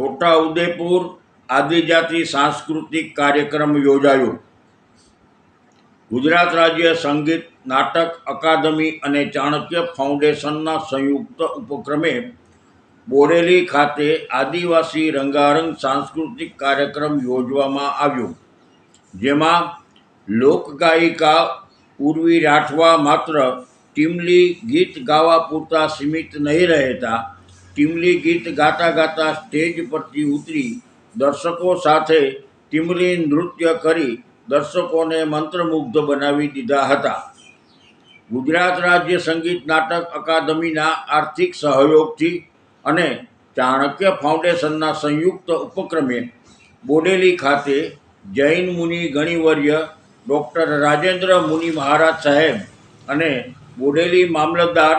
છોટા ઉદેપુર આદિજાતિ સાંસ્કૃતિક કાર્યક્રમ યોજાયો. ગુજરાત રાજ્ય સંગીત, નાટક, અકાદમી અને ચાણક્ય ફાઉન્ડેશનના સંયુક્ત ઉપક્રમે બોરેલી ખાતે આદિવાસી રંગારંગ સાંસ્કૃતિક કાર્યક્રમ યોજવામાં આવ્યો. જેમાં લોકગાયિકા ઉર્વી રાઠવા માત્ર ટીમલી ગીત ગાવા પૂરતા સીમિત નહીં રહેતા ટીમલી ગીત ગાતા ગાતા સ્ટેજ પરથી ઉતરી દર્શકો સાથે ટીમલી નૃત્ય કરી દર્શકોને મંત્રમુગ્ધ બનાવી દીધા હતા. ગુજરાત રાજ્ય સંગીત નાટક અકાદમીના આર્થિક સહયોગથી અને ચાણક્ય ફાઉન્ડેશનના સંયુક્ત ઉપક્રમે બોડેલી ખાતે જૈન મુનિ ગણિવર્ય ડૉક્ટર રાજેન્દ્ર મુનિ મહારાજ સાહેબ અને બોડેલી મામલતદાર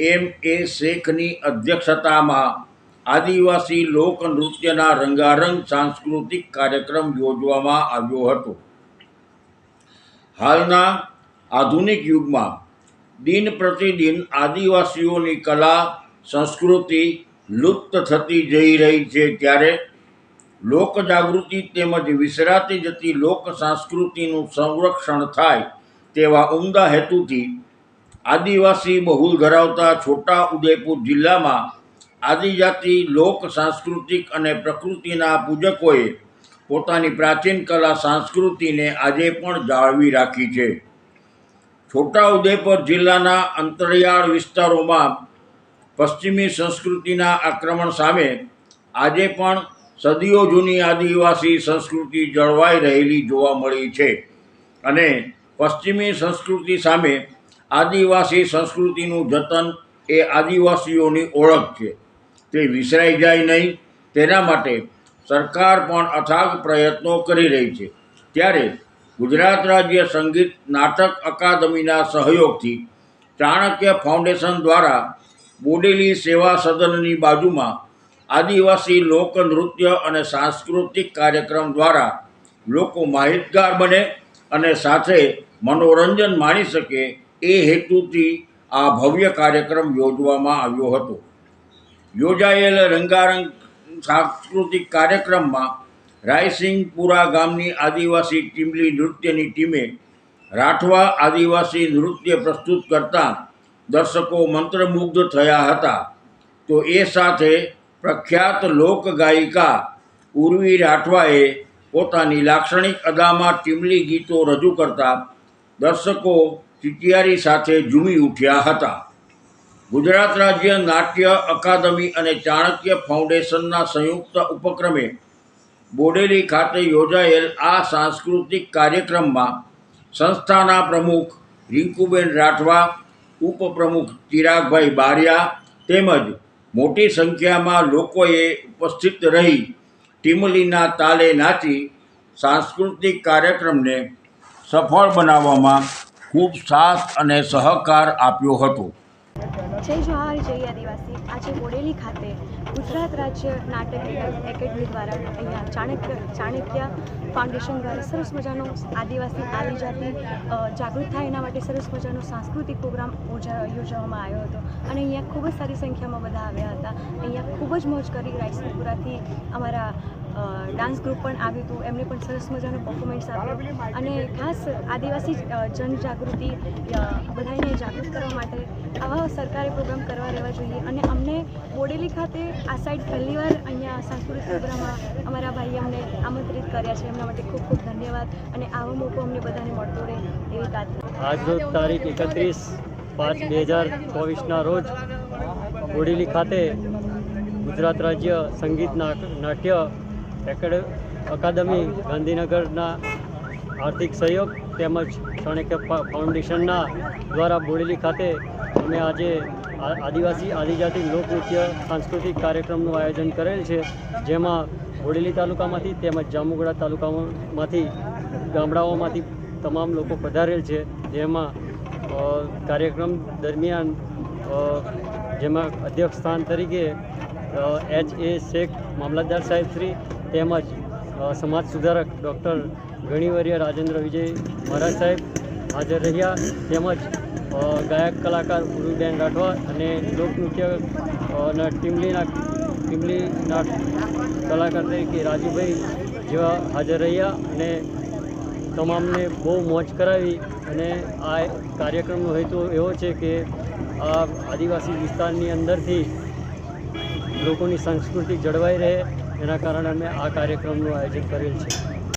એમ એ શેખની અધ્યક્ષતામાં આદિવાસી લોકનૃત્યના રંગારંગ સાંસ્કૃતિક કાર્યક્રમ યોજવામાં આવ્યો હતો. હાલના આધુનિક યુગમાં દિન પ્રતિદિન આદિવાસીઓની કલા, સંસ્કૃતિ લુપ્ત થતી જઈ રહી છે ત્યારે લોક જાગૃતિ તેમજ વિસરાતી જતી લોક સંસ્કૃતિનું સંરક્ષણ થાય તેવા ઉમદા હેતુથી આદિવાસી બહુલ ધરાવતા છોટા ઉદેપુર જિલ્લામાં આદિજાતિ લોક સાંસ્કૃતિક અને પ્રકૃતિના પૂજકોએ પોતાની પ્રાચીન કલા સંસ્કૃતિને આજે પણ જાળવી રાખી છે. છોટાઉદેપુર જિલ્લાના અંતરિયાળ વિસ્તારોમાં પશ્ચિમી સંસ્કૃતિના આક્રમણ સામે આજે પણ સદીઓ જૂની આદિવાસી સંસ્કૃતિ જળવાઈ રહેલી જોવા મળી છે અને પશ્ચિમી સંસ્કૃતિ સામે આદિવાસી સંસ્કૃતિનું જતન એ આદિવાસીઓની ઓળખ છે. તે વિસરાઈ જાય નહીં, તેના માટે સરકાર પણ અથાગ પ્રયત્નો કરી રહી છે. ત્યારે ગુજરાત રાજ્ય સંગીત નાટક અકાદમીના સહયોગથી ચાણક્ય ફાઉન્ડેશન દ્વારા બોડેલી સેવા સદનની બાજુમાં આદિવાસી લોકનૃત્ય અને સાંસ્કૃતિક કાર્યક્રમ દ્વારા લોકો માહિતગાર બને અને સાથે મનોરંજન માણી શકે એ હેતુથી આ ભવ્ય કાર્યક્રમ યોજવામાં આવ્યો હતો. યોજાયેલ રંગારંગ સાંસ્કૃતિક કાર્યક્રમમાં રાયસિંગપુરા ગામની આદિવાસી ટીમલી નૃત્યની ટીમે રાઠવા આદિવાસી નૃત્ય પ્રસ્તુત કરતા દર્શકો મંત્રમુગ્ધ થયા હતા. તો એ સાથે પ્રખ્યાત લોક ગાયિકા ઉર્વી રાઠવાએ પોતાની લાક્ષણિક અદામાં ટીમલી ગીતો રજૂ કરતા દર્શકો ચિટિયારી સાથે ઝૂમી ઉઠ્યા હતા. ગુજરાત રાજ્ય નાટ્ય અકાદમી અને ચાણક્ય ફાઉન્ડેશનના સંયુક્ત ઉપક્રમે બોડેલી ખાતે યોજાયેલ આ સાંસ્કૃતિક કાર્યક્રમમાં સંસ્થાના પ્રમુખ રિંકુબેન રાઠવા, ઉપપ્રમુખ ચિરાગભાઈ બારિયા તેમજ મોટી સંખ્યામાં લોકોએ ઉપસ્થિત રહી ટીમલીના તાલે નાચી સાંસ્કૃતિક કાર્યક્રમને સફળ બનાવવામાં ખૂબ સાથ અને સહકાર આપ્યો હતો. જય જોહાર જય આદિવાસી. આજે બોડેલી ખાતે ગુજરાત રાજ્ય નાટક એકેડમી દ્વારા અહીંયા ચાણક્ય ચાણક્ય ફાઉન્ડેશન દ્વારા સરસ મજાનો આદિવાસી, આદિજાતિ જાગૃત થાય એના માટે સરસ મજાનો સાંસ્કૃતિક પ્રોગ્રામ યોજા- યોજવામાં આવ્યો હતો. અને અહીંયા ખૂબ જ સારી સંખ્યામાં બધા આવ્યા હતા. અહીંયા ખૂબ જ મોજ કરી રાયસનપુરાથી અમારા ડાન્સ ગ્રુપ પણ આવ્યું હતું. એમને પણ સરસ મજાનો પર્ફોમન્સ આપ્યું. અને ખાસ આદિવાસી જનજાગૃતિ બધાને જાગૃત કરવા માટે આવા સરકારે પ્રોગ્રામ કરવા રહેવા જોઈએ. અને અમને બોડેલી ખાતે આ સાઈડ પહેલીવાર અહીંયા સાંસ્કૃતિક પ્રોગ્રામમાં અમારા ભાઈએ અમને આમંત્રિત કર્યા છે. એમના માટે ખૂબ ખૂબ ધન્યવાદ. અને આવો મોકો અમને બધાને મળતો રહે એવી વાત આજ તારીખ એકત્રીસ પાંચ બે હજાર ચોવીસના રોજ બોડેલી ખાતે ગુજરાત રાજ્ય સંગીત નાટ્ય એકેડ અકાદમી, ગાંધીનગરના આર્થિક સહયોગ તેમજ ચાણક્ય ફાઉન્ડેશનના દ્વારા બોડેલી ખાતે અમે આજે આદિવાસી, આદિજાતિ લોકનૃત્ય સાંસ્કૃતિક કાર્યક્રમનું આયોજન કરેલ છે. જેમાં બોડેલી તાલુકામાંથી તેમજ જામુગડા તાલુકામાંથી, ગામડાઓમાંથી તમામ લોકો પધારેલ છે. જેમાં કાર્યક્રમ દરમિયાન જેમાં અધ્યક્ષ સ્થાન તરીકે એચ એ શેખ મામલતદાર સાહેબ શ્રી તેમજ સમાજ સુધારક ડૉક્ટર ગણિવર્ય રાજેન્દ્ર વિજય મહારાજ સાહેબ હાજર રહ્યા. તેમજ ગાયક કલાકાર ગુરુબેન રાઠવા અને લોકનૃત્ય ટીમલીના ટીમલીના કલાકાર તરીકે રાજુભાઈ જેવા હાજર રહ્યા અને તમામને બહુ મોજ કરાવી અને આ કાર્યક્રમનો હેતુ એવો છે કે આ આદિવાસી વિસ્તારની અંદરથી લોકોની સંસ્કૃતિ જળવાઈ રહે એના કારણે અમે આ કાર્યક્રમનું આયોજન કરેલ છે.